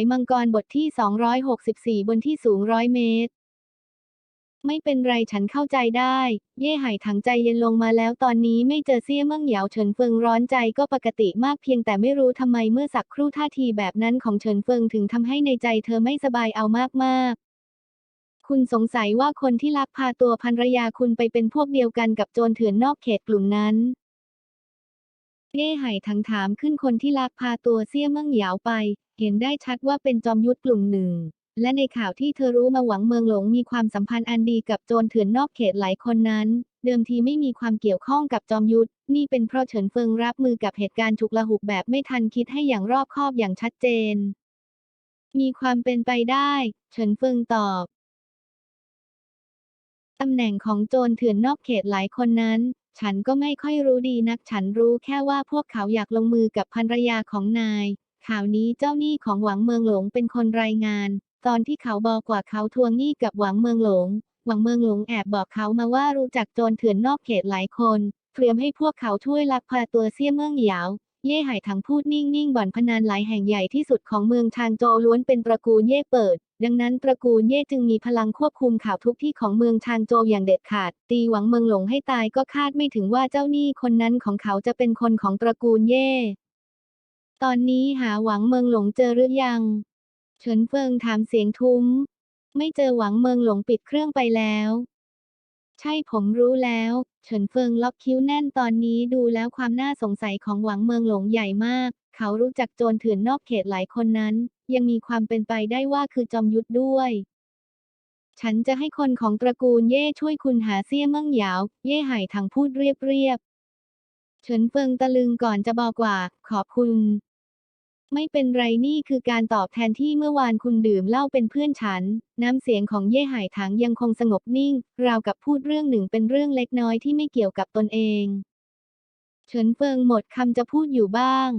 ยมังกรบทที่ 264 บนที่สูงร้อยเมตร ไม่เป็นไรฉันเข้าใจได้ เย่ไห่ถังใจเย็นลงมาแล้วตอนนี้ไม่เจอเซี่ยเมิ่งเหยาเฉินเฟิงร้อนใจก็ปกติมากเพียงแต่ไม่รู้ทำไมเมื่อสักครู่ท่าทีแบบนั้นของเฉินเฟิงถึงทำให้ในใจเธอไม่สบายเอามากๆคุณสงสัยว่าคนที่ลักพาตัวภรรยาคุณไปเป็นพวกเดียวกันกับโจรเถื่อนนอกเขตกลุ่มนั้น เย่ไห่ถังถามขึ้นคนที่ลักพาตัวเซี่ยเมิ่งเหยาไป เห็นได้ชัดว่าเป็นจอมยุทธกลุ่มหนึ่ง และในข่าวที่เธอรู้มาหวังเมืองหลงมีความสัมพันธ์อันดีกับโจรเถื่อนนอกเขตหลายคนนั้น เดิมทีไม่มีความเกี่ยวข้องกับจอมยุทธนี่เป็นเพราะเฉินเฟิงรับมือกับเหตุการณ์ฉุกละหุกแบบไม่ทันคิดให้อย่างรอบคอบอย่างชัดเจน มีความเป็นไปได้ เฉินเฟิงตอบตำแหน่งของโจรเถื่อนนอกเขตหลายคนนั้น ฉันก็ไม่ค่อยรู้ดีนัก ฉันรู้แค่ว่าพวกเขาอยากลงมือกับภรรยาของนาย ข่าวนี้เจ้าหนี้ของหวังเมืองหลงเป็นคนรายงาน ตอนที่เขาบอกว่าเขาทวงหนี้กับหวังเมืองหลง หวังเมืองหลงแอบบอกเขามาว่ารู้จักโจรเถื่อนนอกเขตหลายคนเตรียมให้พวกเขาช่วยลักพาตัวเซี่ยเมืองเหยาเย่ไห่ถังพูดนิ่งๆบ่อนพนันหลายแห่งใหญ่ที่สุดของเมืองชางโจล้วนเป็นตระกูลเย่เปิด ดังนั้นตระกูลเย่จึงมีพลังควบคุมข่าวทุกที่ของเมืองชางโจวอย่างเด็ดขาด ตีหวังเมืองหลงให้ตายก็คาดไม่ถึงว่าเจ้าหนี้คนนั้นของเขาจะเป็นคนของตระกูลเย่ ตอนนี้หาหวังเมืองหลงเจอหรือยัง เฉินเฟิงถามเสียงทุ้ม ไม่เจอหวังเมืองหลงปิดเครื่องไปแล้ว ใช่ผมรู้แล้ว เฉินเฟิงล็อกคิ้วแน่นตอนนี้ดูแล้วความน่าสงสัยของหวังเมืองหลงใหญ่มาก เขารู้จักโจรเถื่อนนอกเขตหลายคนนั้น ยังมีความเป็นไปได้ว่าคือจอมยุทธด้วยฉันจะให้คนของตระกูลเย่ช่วยคุณหาเซี่ยเมิ่งหยาว เย่ไห่ถังพูดเรียบๆเฉินเฟิงตะลึงก่อนจะบอกว่า ขอบคุณ ไม่เป็นไรนี่คือการตอบแทนที่เมื่อวานคุณดื่มเหล้าเป็นเพื่อนฉัน น้ำเสียงของเย่ไห่ถังยังคงสงบนิ่ง ราวกับพูดเรื่องหนึ่งเป็นเรื่องเล็กน้อยที่ไม่เกี่ยวกับตนเอง เฉินเฟิงหมดคำจะพูดอยู่บ้าง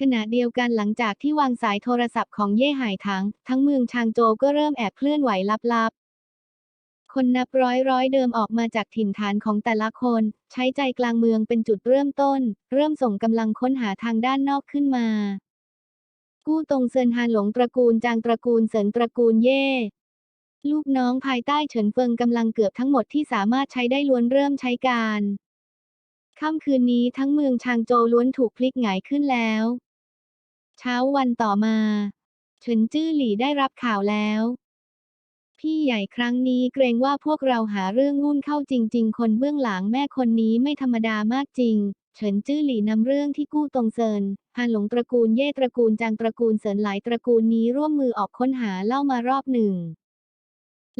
ขณะเดียวกันหลังจากที่วางสายโทรศัพท์ของเย่ไห่ถัง ทั้งเมืองชางโจวก็เริ่มแอบเคลื่อนไหวลับๆ คนนับร้อยร้อยเดิมออกมาจากถิ่นฐานของแต่ละคน ใช้ใจกลางเมืองเป็นจุดเริ่มต้น เริ่มส่งกำลังค้นหาทางด้านนอกขึ้นมา กู้ตรงเซินฮานหลงตระกูลจางตระกูลเซินตระกูลเย่ลูกน้องภายใต้เฉินเฟิงกำลังเกือบทั้งหมดที่สามารถใช้ได้ล้วนเริ่มใช้การค่ำคืนนี้ทั้งเมืองชางโจล้วนถูกพลิกหงายขึ้นแล้ว เช้าวันต่อมาเฉินจื้อหลี่ได้รับข่าวแล้ว พี่ใหญ่ครั้งนี้เกรงว่าพวกเราหาเรื่องงุ่นเข้าจริง ๆ คนเบื้องหลังแม่คนนี้ไม่ธรรมดามากจริง เฉินจื้อหลี่นำเรื่องที่กู้ตงเซินฮานหลงตระกูลเย่ตระกูลจางตระกูลเซินหลายตระกูลนี้ร่วมมือออกค้นหาเล่ามารอบหนึ่ง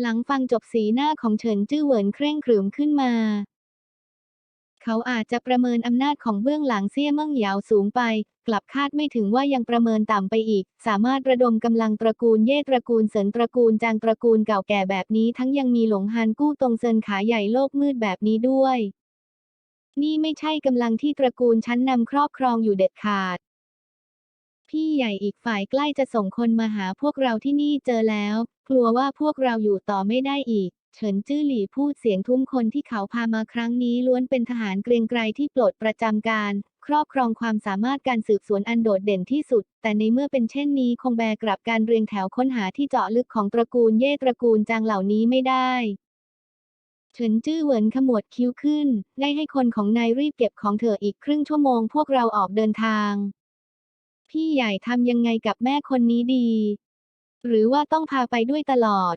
หลังฟังจบสีหน้าของเฉินจื้อเหวินเคร่งขรึมขึ้นมา เขาอาจจะประเมินอำนาจของเบื้องหลังเซี่ยเมิ่งเหยาวสูงไป กลับคาดไม่ถึงว่ายังประเมินต่ำไปอีก สามารถระดมกำลังตระกูลเย่ตระกูลเสินตระกูลจางตระกูลเก่าแก่แบบนี้ ทั้งยังมีหลงฮันกู้ตรงเซินขาใหญ่โลกมืดแบบนี้ด้วย นี่ไม่ใช่กำลังที่ตระกูลชั้นนำครอบครองอยู่เด็ดขาด พี่ใหญ่อีกฝ่ายใกล้จะส่งคนมาหาพวกเราที่นี่เจอแล้ว กลัวว่าพวกเราอยู่ต่อไม่ได้อีก เฉินจื้อหลี่พูดเสียงทุ้มคนที่เขาพามาครั้งนี้ล้วนเป็นทหารเกรียงไกรที่ปลดประจำการ ครอบครองความสามารถการสืบสวนอันโดดเด่นที่สุด แต่ในเมื่อเป็นเช่นนี้คงแบกกลับการเรียงแถวค้นหาที่เจาะลึกของตระกูลเย่ตระกูลจางเหล่านี้ไม่ได้ เฉินจื้อเหวินขมวดคิ้วขึ้น ได้ให้คนของนายรีบเก็บของเธออีกครึ่งชั่วโมงพวกเราออกเดินทาง พี่ใหญ่ทำยังไงกับแม่คนนี้ดี หรือว่าต้องพาไปด้วยตลอด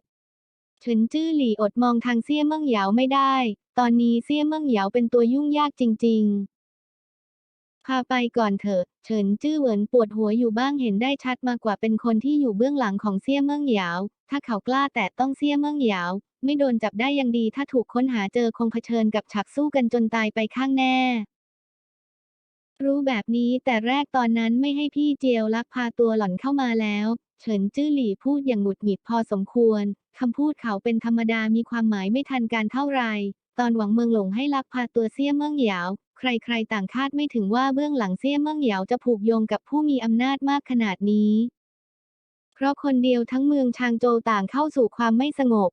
เฉินจื้อหลี่อดมองทางเซี่ยเมิ่งเหยาไม่ได้ ตอนนี้เซี่ยเมิ่งเหยาเป็นตัวยุ่งยากจริง ๆ พาไปก่อนเถอะ เฉินจื้อเหวินปวดหัวอยู่บ้างเห็นได้ชัดมากกว่าเป็นคนที่อยู่เบื้องหลังของเซี่ยเมิ่งเหยา ถ้าเขากล้าแต่ต้องเซี่ยเมิ่งเหยา ไม่โดนจับได้ยังดีถ้าถูกค้นหาเจอคงเผชิญกับฉากสู้กันจนตายไปข้างแน่ รู้แบบนี้แต่แรกตอนนั้นไม่ให้พี่เจียวลักพาตัวหล่อนเข้ามาแล้ว เฉินจื้อหลี่พูดอย่างหงุดหงิดพอสมควรคำพูดเขาเป็นธรรมดามีความหมายไม่ทันการเท่าไหรตอนหวังเมืองหลงให้ลักพาตัวเซี่ยเมิ่งเหยาใครๆต่างคาดไม่ถึงว่าเบื้องหลังเซี่ยเมิ่งเหยาจะผูกโยงกับผู้มีอำนาจมากขนาดนี้ เพราะคนเดียวทั้งเมืองชางโจวต่างเข้าสู่ความไม่สงบ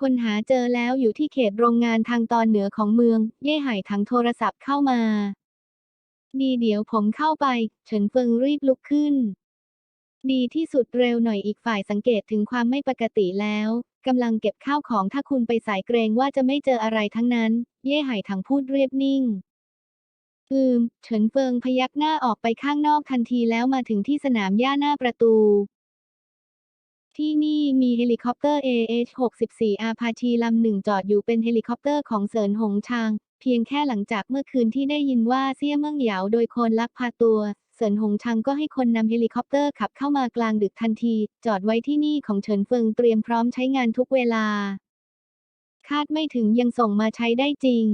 คนหาเจอแล้วอยู่ที่เขตโรงงานทางตอนเหนือของเมือง เย่ไห่ถังโทรศัพท์เข้ามา ดีเดี๋ยวผมเข้าไป เฉินเฟิงรีบลุกขึ้น ดีที่สุดเร็วหน่อยอีกฝ่ายสังเกตถึงความไม่ปกติแล้วกำลังเก็บข้าวของถ้าคุณไปสายเกรงว่าจะไม่เจออะไรทั้งนั้น เย่ไห่ถังพูดเรียบนิ่งอืม เฉินเฟิงพยักหน้าออกไปข้างนอกทันทีแล้วมาถึงที่สนามหญ้าหน้าประตู ที่นี่มีเฮลิคอปเตอร์ AH-64 อาพาชีลำหนึ่งจอดอยู่เป็นเฮลิคอปเตอร์ของเซินหงชาง เพียงแค่หลังจากเมื่อคืนที่ได้ยินว่าเซี่ยเมิ่งเหยาโดยคนลักพาตัวเซินหงชางก็ให้คนนำเฮลิคอปเตอร์ขับเข้ามากลางดึกทันที จอดไว้ที่นี่ของเฉินเฟิงเตรียมพร้อมใช้งานทุกเวลา คาดไม่ถึงยังส่งมาใช้ได้จริง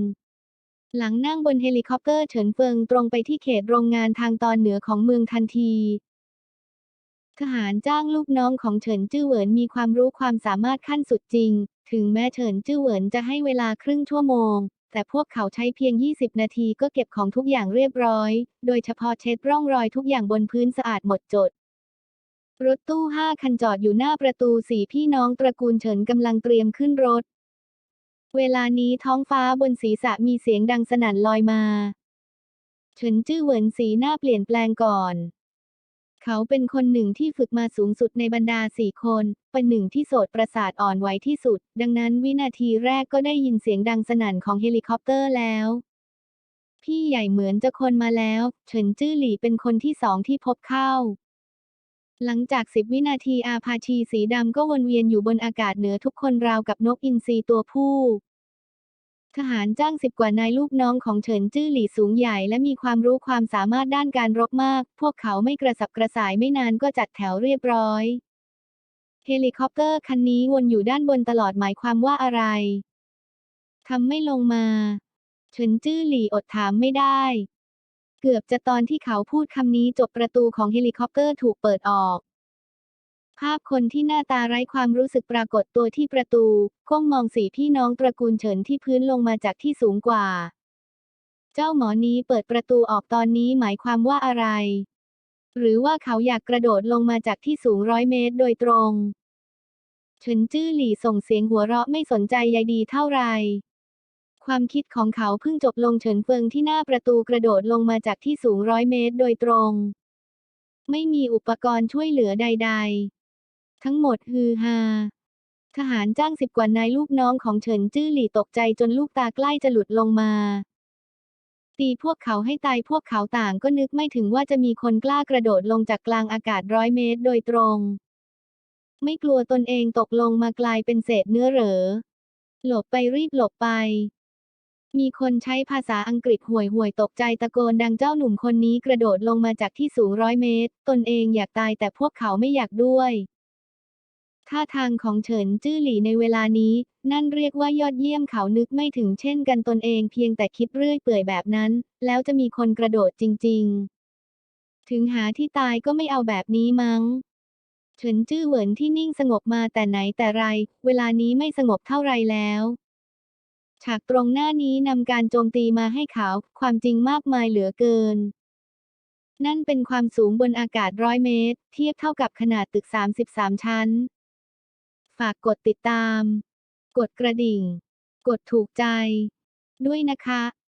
หลังนั่งบนเฮลิคอปเตอร์เฉินเฟิงตรงไปที่เขตโรงงานทางตอนเหนือของเมืองทันที ทหารจ้างลูกน้องของเฉินจื้อเหวินมีความรู้ความสามารถขั้นสุดจริง ถึงแม้เฉินจื้อเหวินจะให้เวลาครึ่งชั่วโมง แต่พวกเขาใช้เพียง 20 นาทีก็เก็บของทุกอย่างเรียบร้อย โดยเฉพาะเช็ดร่องรอยทุกอย่างบนพื้นสะอาดหมดจด รถตู้ห้าคันจอดอยู่หน้าประตูสีพี่น้องตระกูลเฉินกำลังเตรียมขึ้นรถ เวลานี้ท้องฟ้าบนศีรษะมีเสียงดังสนั่นลอยมา เฉินจื้อเหวินสีหน้าเปลี่ยนแปลงก่อน เขาเป็นคนหนึ่งที่ฝึกมาสูงสุดในบรรดาสี่คน เป็นหนึ่งที่โสดประสาทอ่อนไหวที่สุด ดังนั้นวินาทีแรกก็ได้ยินเสียงดังสนั่นของเฮลิคอปเตอร์แล้ว พี่ใหญ่เหมือนจะคนมาแล้ว เฉินจื้อหลี่เป็นคนที่สองที่พบเข้า หลังจากสิบวินาทีอาพาชีสีดำก็วนเวียนอยู่บนอากาศเหนือทุกคนราวกับนกอินทรีตัวผู้ ทหารจ้างสิบกว่านายลูกน้องของเฉินจื้อหลี่สูงใหญ่และมีความรู้ความสามารถด้านการรบมาก พวกเขาไม่กระสับกระส่ายไม่นานก็จัดแถวเรียบร้อย เฮลิคอปเตอร์คันนี้วนอยู่ด้านบนตลอดหมายความว่าอะไร ทำไม่ลงมา เฉินจื้อหลี่อดถามไม่ได้ เกือบจะตอนที่เขาพูดคำนี้จบประตูของเฮลิคอปเตอร์ถูกเปิดออกาพคนที่หน้าตาไร้ความรู้สึกปรากฏตัวที่ประตู ก้มมองสี่พี่น้องตระกูลเฉินที่พื้นลงมาจากที่สูงกว่า เจ้าหมอนี้เปิดประตูออกตอนนี้หมายความว่าอะไร หรือว่าเขาอยากกระโดดลงมาจากที่สูงร้อยเมตรโดยตรง เฉินจื้อหลี่ส่งเสียงหัวเราะไม่สนใจใยดีเท่าไหร่ความคิดของเขาเพิ่งจบลงเฉินเฟิงที่หน้าประตูกระโดดลงมาจากที่สูงร้อยเมตรโดยตรง ไม่มีอุปกรณ์ช่วยเหลือใด ๆ ทั้งหมดฮือฮาทหารจ้างสิบกว่านายลูกน้องของเฉินจื้อหลี่ตกใจจนลูกตาใกล้จะหลุดลงมา ตีพวกเขาให้ตายพวกเขาต่างก็นึกไม่ถึงว่าจะมีคนกล้ากระโดดลงจากกลางอากาศร้อยเมตรโดยตรง ไม่กลัวตนเองตกลงมากลายเป็นเศษเนื้อเหรอ หลบไปรีบหลบไป มีคนใช้ภาษาอังกฤษห่วยห่วยตกใจตะโกนดังเจ้าหนุ่มคนนี้กระโดดลงมาจากที่สูงร้อยเมตร ตนเองอยากตายแต่พวกเขาไม่อยากด้วย ท่าทางของเฉินจื้อหลี่ในเวลานี้ นั่นเรียกว่ายอดเยี่ยมเขานึกไม่ถึงเช่นกันตนเองเพียงแต่คิดเรื่อยเปื่อยแบบนั้น แล้วจะมีคนกระโดดจริง ๆ ถึงหาที่ตายก็ไม่เอาแบบนี้มั้ง เฉินจื้อเหวินที่นิ่งสงบมาแต่ไหนแต่ไร เวลานี้ไม่สงบเท่าไรแล้วฉากตรงหน้านี้นำการโจมตีมาให้เขา ความจริงมากมายเหลือเกิน นั่นเป็นความสูงบนอากาศร้อยเมตร เทียบเท่ากับขนาดตึก 33 ชั้น ฝากกดติดตาม กดกระดิ่ง กดถูกใจ ด้วยนะคะ